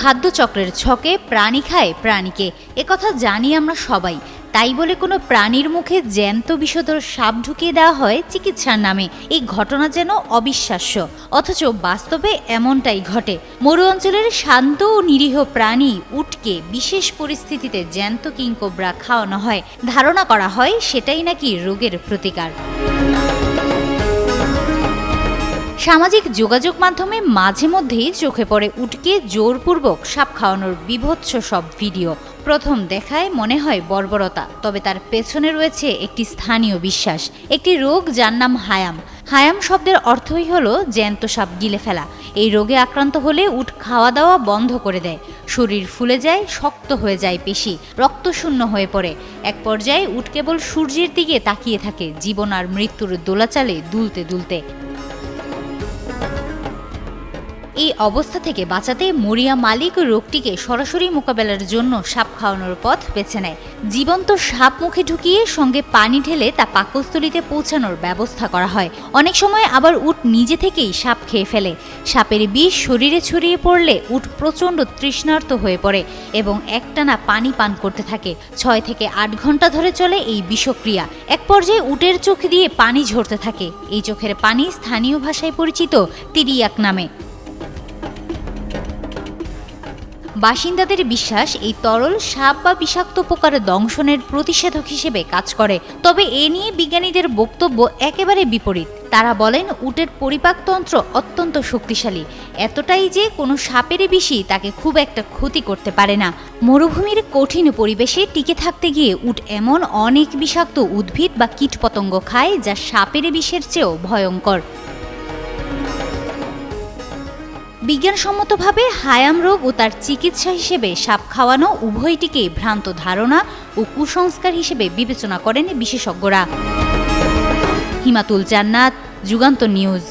খাদ্যচক্রের ছকে প্রাণী খায় প্রাণীকে। একথা জানি আমরা সবাই। তাই বলে কোনো প্রাণীর মুখে জ্যান্ত বিষধর সাপ ঢুকিয়ে দেওয়া হয় চিকিৎসার নামে। এই ঘটনা যেন অবিশ্বাস্য। অথচ বাস্তবে এমনটাই ঘটে। মরু অঞ্চলের শান্ত ও নিরীহ প্রাণী উটকে বিশেষ পরিস্থিতিতে জ্যান্ত কিংকোবরা খাওয়ানো হয়। ধারণা করা হয় সেটাই নাকি রোগের প্রতিকার। সামাজিক যোগাযোগ মাধ্যমে মাঝে মধ্যেই চোখে পড়ে উটকে জোরপূর্বক সাপ খাওয়ানোর বিভৎস সব ভিডিও। প্রথম দেখায় মনে হয় বর্বরতা, তবে তার পেছনে রয়েছে একটি স্থানীয় বিশ্বাস, একটি রোগ যার নাম হায়াম। হায়াম শব্দের অর্থই হলো জ্যান্ত সাপ গিলে ফেলা। এই রোগে আক্রান্ত হলে উট খাওয়া দাওয়া বন্ধ করে দেয়। শরীর ফুলে যায়, শক্ত হয়ে যায় পেশি রক্তশূন্য হয়ে পড়ে। এক পর্যায়ে উট কেবল সূর্যের দিকে তাকিয়ে থাকে, জীবন আর মৃত্যুর দোলাচালে দুলতে দুলতে। এই অবস্থা থেকে বাঁচাতে মরিয়া মালিক রোগটিকে সরাসরি মোকাবেলার জন্য সাপ খাওয়ানোর পথ বেছে নেয়। জীবন্ত সাপ মুখে ঢুকিয়ে সঙ্গে পানি ঢেলে তা পাকস্থলিতে পৌঁছানোর ব্যবস্থা করা হয়। অনেক সময় আবার উট নিজে থেকেই সাপ খেয়ে ফেলে। সাপের বিষ শরীরে ছড়িয়ে পড়লে উট প্রচণ্ড তৃষ্ণার্ত হয়ে পড়ে এবং একটানা পানি পান করতে থাকে। ছয় থেকে আট ঘণ্টা ধরে চলে এই বিষক্রিয়া। এক পর্যায়ে উটের চোখ দিয়ে পানি ঝরতে থাকে। এই চোখের পানি স্থানীয় ভাষায় পরিচিত তিরিয়াক নামে। বাসিন্দাদের বিশ্বাস, এই তরল সাপ বা বিষাক্ত পোকার দংশনের প্রতিষেধক হিসেবে কাজ করে। তবে এ নিয়ে বিজ্ঞানীদের বক্তব্য একেবারে বিপরীত। তারা বলেন, উটের পরিপাকতন্ত্র অত্যন্ত শক্তিশালী। এতটাই যে কোনো সাপের বিষই তাকে খুব একটা ক্ষতি করতে পারে না। মরুভূমির কঠিন পরিবেশে টিকে থাকতে গিয়ে উট এমন অনেক বিষাক্ত উদ্ভিদ বা কীটপতঙ্গ খায় যা সাপের বিষের চেয়েও ভয়ঙ্কর। বিজ্ঞানসম্মতভাবে হায়াম রোগ ও তার চিকিৎসা হিসেবে সাপ খাওয়ানো উভয়টিকে ভ্রান্ত ধারণা ও কুসংস্কার হিসেবে বিবেচনা করেন বিশেষজ্ঞরা। হিমাতুল জান্নাত, যুগান্ত নিউজ।